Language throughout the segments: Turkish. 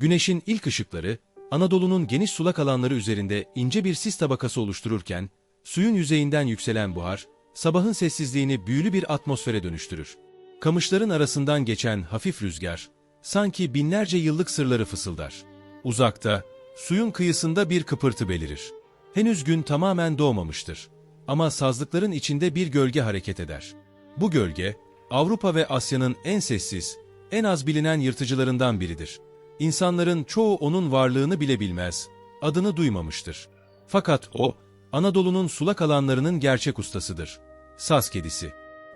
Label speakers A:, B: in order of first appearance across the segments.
A: Güneşin ilk ışıkları, Anadolu'nun geniş sulak alanları üzerinde ince bir sis tabakası oluştururken, suyun yüzeyinden yükselen buhar, sabahın sessizliğini büyülü bir atmosfere dönüştürür. Kamışların arasından geçen hafif rüzgar, sanki binlerce yıllık sırları fısıldar. Uzakta, suyun kıyısında bir kıpırtı belirir. Henüz gün tamamen doğmamıştır. Ama sazlıkların içinde bir gölge hareket eder. Bu gölge, Avrupa ve Asya'nın en sessiz, en az bilinen yırtıcılarından biridir. İnsanların çoğu onun varlığını bile bilmez, adını duymamıştır. Fakat o, Anadolu'nun sulak alanlarının gerçek ustasıdır. Saz kedisi.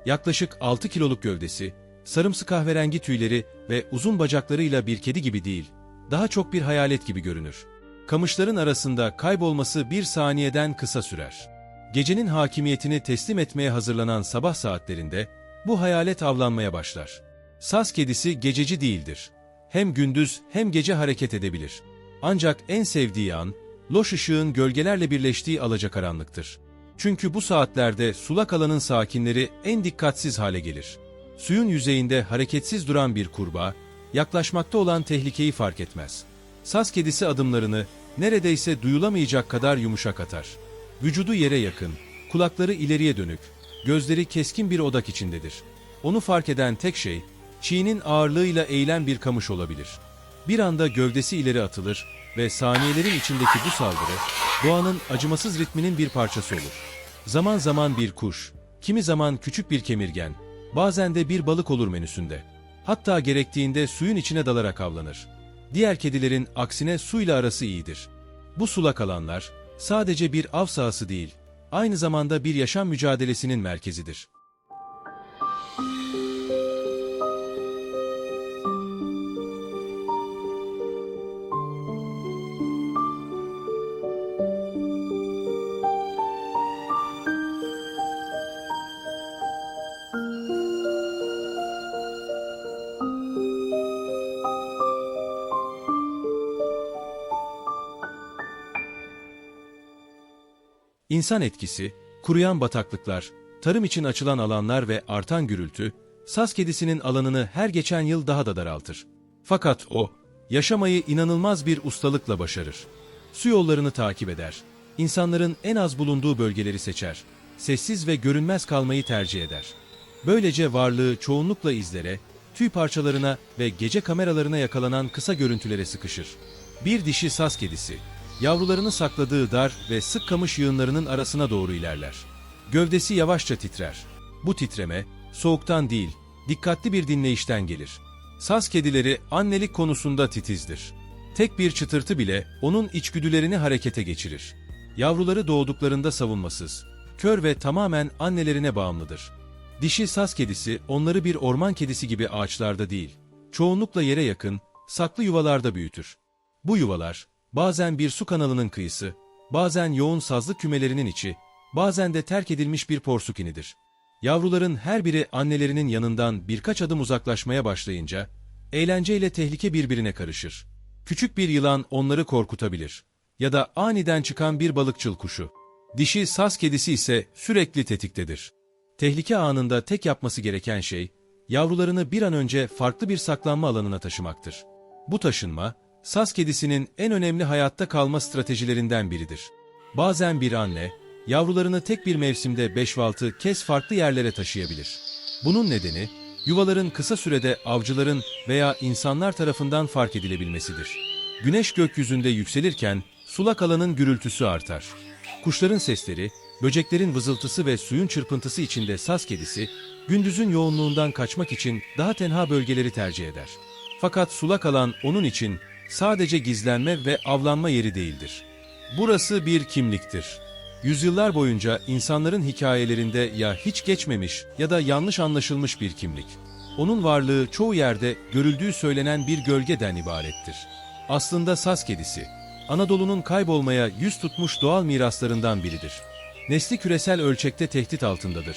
A: Yaklaşık 6 kiloluk gövdesi, sarımsı kahverengi tüyleri ve uzun bacaklarıyla bir kedi gibi değil, daha çok bir hayalet gibi görünür. Kamışların arasında kaybolması bir saniyeden kısa sürer. Gecenin hakimiyetini teslim etmeye hazırlanan sabah saatlerinde bu hayalet avlanmaya başlar. Saz kedisi gececi değildir. Hem gündüz hem gece hareket edebilir. Ancak en sevdiği an, loş ışığın gölgelerle birleştiği alacakaranlıktır. Çünkü bu saatlerde sulak alanın sakinleri en dikkatsiz hale gelir. Suyun yüzeyinde hareketsiz duran bir kurbağa, yaklaşmakta olan tehlikeyi fark etmez. Saz kedisi adımlarını neredeyse duyulamayacak kadar yumuşak atar. Vücudu yere yakın, kulakları ileriye dönük, gözleri keskin bir odak içindedir. Onu fark eden tek şey, çiğnin ağırlığıyla eğilen bir kamış olabilir. Bir anda gövdesi ileri atılır ve saniyelerin içindeki bu saldırı, doğanın acımasız ritminin bir parçası olur. Zaman zaman bir kuş, kimi zaman küçük bir kemirgen, bazen de bir balık olur menüsünde. Hatta gerektiğinde suyun içine dalarak avlanır. Diğer kedilerin aksine suyla arası iyidir. Bu sulak alanlar sadece bir av sahası değil, aynı zamanda bir yaşam mücadelesinin merkezidir. İnsan etkisi, kuruyan bataklıklar, tarım için açılan alanlar ve artan gürültü, saz kedisinin alanını her geçen yıl daha da daraltır. Fakat o, yaşamayı inanılmaz bir ustalıkla başarır. Su yollarını takip eder, insanların en az bulunduğu bölgeleri seçer, sessiz ve görünmez kalmayı tercih eder. Böylece varlığı çoğunlukla izlere, tüy parçalarına ve gece kameralarına yakalanan kısa görüntülere sıkışır. Bir dişi saz kedisi, yavrularını sakladığı dar ve sık kamış yığınlarının arasına doğru ilerler. Gövdesi yavaşça titrer. Bu titreme, soğuktan değil, dikkatli bir dinleyişten gelir. Saz kedileri annelik konusunda titizdir. Tek bir çıtırtı bile onun içgüdülerini harekete geçirir. Yavruları doğduklarında savunmasız, kör ve tamamen annelerine bağımlıdır. Dişi saz kedisi onları bir orman kedisi gibi ağaçlarda değil, çoğunlukla yere yakın, saklı yuvalarda büyütür. Bu yuvalar, bazen bir su kanalının kıyısı, bazen yoğun sazlık kümelerinin içi, bazen de terk edilmiş bir porsukinidir. Yavruların her biri annelerinin yanından birkaç adım uzaklaşmaya başlayınca, eğlenceyle tehlike birbirine karışır. Küçük bir yılan onları korkutabilir. Ya da aniden çıkan bir balıkçıl kuşu. Dişi saz kedisi ise sürekli tetiktedir. Tehlike anında tek yapması gereken şey, yavrularını bir an önce farklı bir saklanma alanına taşımaktır. Bu taşınma, saz kedisinin en önemli hayatta kalma stratejilerinden biridir. Bazen bir anne, yavrularını tek bir mevsimde 5-6 kez farklı yerlere taşıyabilir. Bunun nedeni, yuvaların kısa sürede avcıların veya insanlar tarafından fark edilebilmesidir. Güneş gökyüzünde yükselirken, sulak alanın gürültüsü artar. Kuşların sesleri, böceklerin vızıltısı ve suyun çırpıntısı içinde saz kedisi, gündüzün yoğunluğundan kaçmak için daha tenha bölgeleri tercih eder. Fakat sulak alan onun için sadece gizlenme ve avlanma yeri değildir. Burası bir kimliktir. Yüzyıllar boyunca insanların hikayelerinde ya hiç geçmemiş ya da yanlış anlaşılmış bir kimlik. Onun varlığı çoğu yerde görüldüğü söylenen bir gölgeden ibarettir. Aslında saz kedisi, Anadolu'nun kaybolmaya yüz tutmuş doğal miraslarından biridir. Nesli küresel ölçekte tehdit altındadır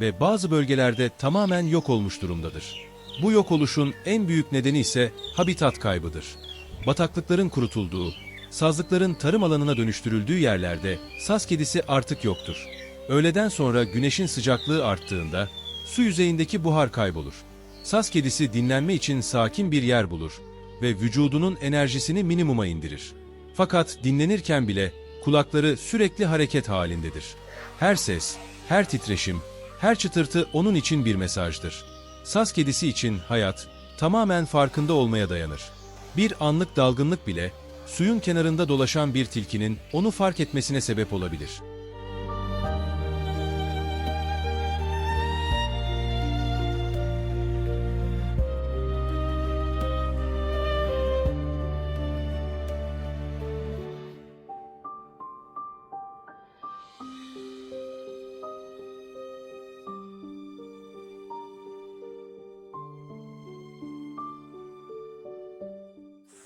A: ve bazı bölgelerde tamamen yok olmuş durumdadır. Bu yok oluşun en büyük nedeni ise habitat kaybıdır. Bataklıkların kurutulduğu, sazlıkların tarım alanına dönüştürüldüğü yerlerde saz kedisi artık yoktur. Öğleden sonra güneşin sıcaklığı arttığında su yüzeyindeki buhar kaybolur. Saz kedisi dinlenme için sakin bir yer bulur ve vücudunun enerjisini minimuma indirir. Fakat dinlenirken bile kulakları sürekli hareket halindedir. Her ses, her titreşim, her çıtırtı onun için bir mesajdır. Saz kedisi için hayat tamamen farkında olmaya dayanır. Bir anlık dalgınlık bile suyun kenarında dolaşan bir tilkinin onu fark etmesine sebep olabilir.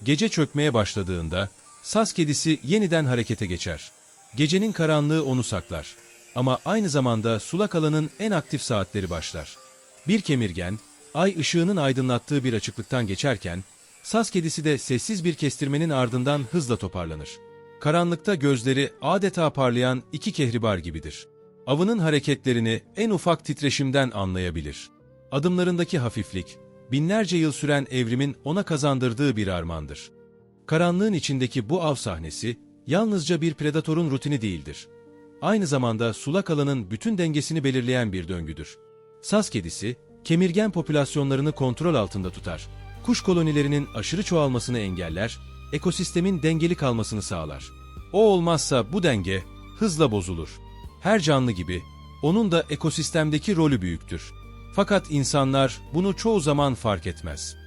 A: Gece çökmeye başladığında saz kedisi yeniden harekete geçer. Gecenin karanlığı onu saklar. Ama aynı zamanda sulak alanın en aktif saatleri başlar. Bir kemirgen, ay ışığının aydınlattığı bir açıklıktan geçerken, saz kedisi de sessiz bir kestirmenin ardından hızla toparlanır. Karanlıkta gözleri adeta parlayan iki kehribar gibidir. Avının hareketlerini en ufak titreşimden anlayabilir. Adımlarındaki hafiflik, binlerce yıl süren evrimin ona kazandırdığı bir armağandır. Karanlığın içindeki bu av sahnesi, yalnızca bir predatorun rutini değildir. Aynı zamanda sulak alanın bütün dengesini belirleyen bir döngüdür. Saz kedisi, kemirgen popülasyonlarını kontrol altında tutar. Kuş kolonilerinin aşırı çoğalmasını engeller, ekosistemin dengeli kalmasını sağlar. O olmazsa bu denge hızla bozulur. Her canlı gibi onun da ekosistemdeki rolü büyüktür. Fakat insanlar bunu çoğu zaman fark etmez.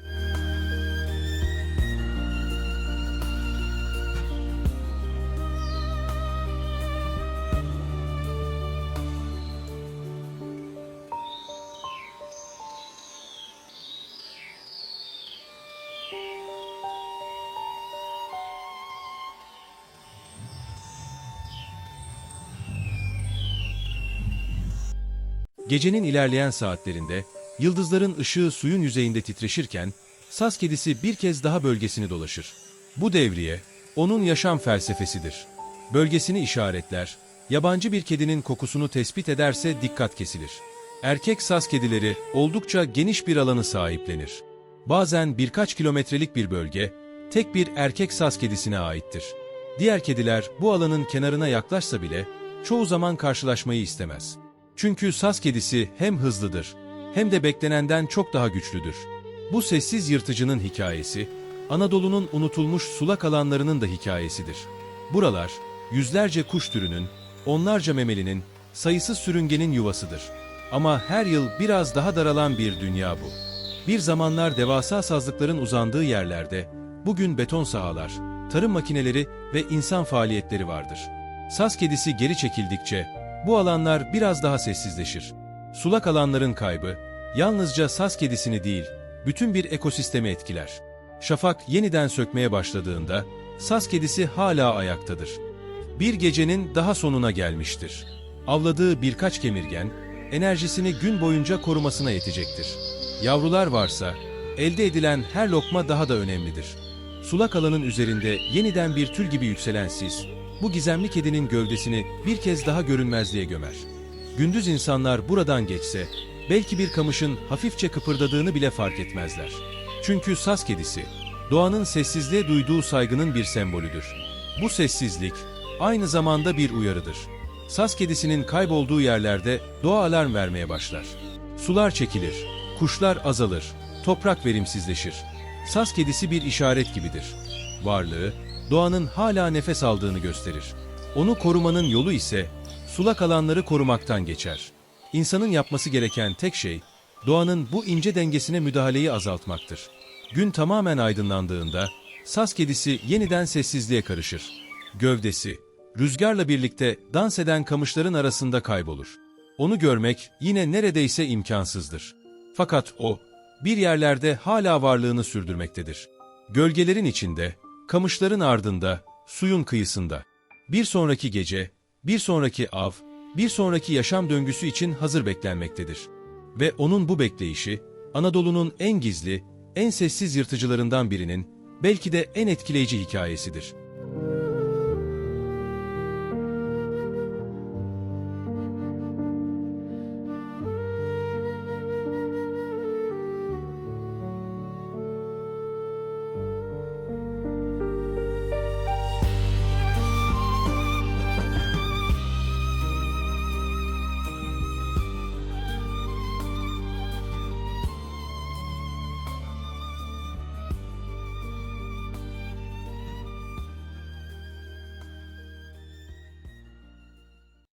A: Gecenin ilerleyen saatlerinde yıldızların ışığı suyun yüzeyinde titreşirken saz kedisi bir kez daha bölgesini dolaşır. Bu devriye onun yaşam felsefesidir. Bölgesini işaretler, yabancı bir kedinin kokusunu tespit ederse dikkat kesilir. Erkek saz kedileri oldukça geniş bir alanı sahiplenir. Bazen birkaç kilometrelik bir bölge tek bir erkek saz kedisine aittir. Diğer kediler bu alanın kenarına yaklaşsa bile çoğu zaman karşılaşmayı istemez. Çünkü saz kedisi hem hızlıdır hem de beklenenden çok daha güçlüdür. Bu sessiz yırtıcının hikayesi, Anadolu'nun unutulmuş sulak alanlarının da hikayesidir. Buralar, yüzlerce kuş türünün, onlarca memelinin, sayısız sürüngenin yuvasıdır. Ama her yıl biraz daha daralan bir dünya bu. Bir zamanlar devasa sazlıkların uzandığı yerlerde, bugün beton sahalar, tarım makineleri ve insan faaliyetleri vardır. Saz kedisi geri çekildikçe, bu alanlar biraz daha sessizleşir. Sulak alanların kaybı, yalnızca saz kedisini değil, bütün bir ekosistemi etkiler. Şafak yeniden sökmeye başladığında, saz kedisi hala ayaktadır. Bir gecenin daha sonuna gelmiştir. Avladığı birkaç kemirgen, enerjisini gün boyunca korumasına yetecektir. Yavrular varsa, elde edilen her lokma daha da önemlidir. Sulak alanın üzerinde yeniden bir tül gibi yükselen sis, bu gizemli kedinin gövdesini bir kez daha görünmezliğe gömer. Gündüz insanlar buradan geçse, belki bir kamışın hafifçe kıpırdadığını bile fark etmezler. Çünkü saz kedisi, doğanın sessizliğe duyduğu saygının bir sembolüdür. Bu sessizlik, aynı zamanda bir uyarıdır. Saz kedisinin kaybolduğu yerlerde doğa alarm vermeye başlar. Sular çekilir, kuşlar azalır, toprak verimsizleşir. Saz kedisi bir işaret gibidir. Varlığı, doğanın hala nefes aldığını gösterir. Onu korumanın yolu ise sulak alanları korumaktan geçer. İnsanın yapması gereken tek şey doğanın bu ince dengesine müdahaleyi azaltmaktır. Gün tamamen aydınlandığında saz kedisi yeniden sessizliğe karışır. Gövdesi rüzgarla birlikte dans eden kamışların arasında kaybolur. Onu görmek yine neredeyse imkansızdır. Fakat o bir yerlerde hala varlığını sürdürmektedir. Gölgelerin içinde kamışların ardında, suyun kıyısında. Bir sonraki gece, bir sonraki av, bir sonraki yaşam döngüsü için hazır beklenmektedir. Ve onun bu bekleyişi, Anadolu'nun en gizli, en sessiz yırtıcılarından birinin, belki de en etkileyici hikayesidir.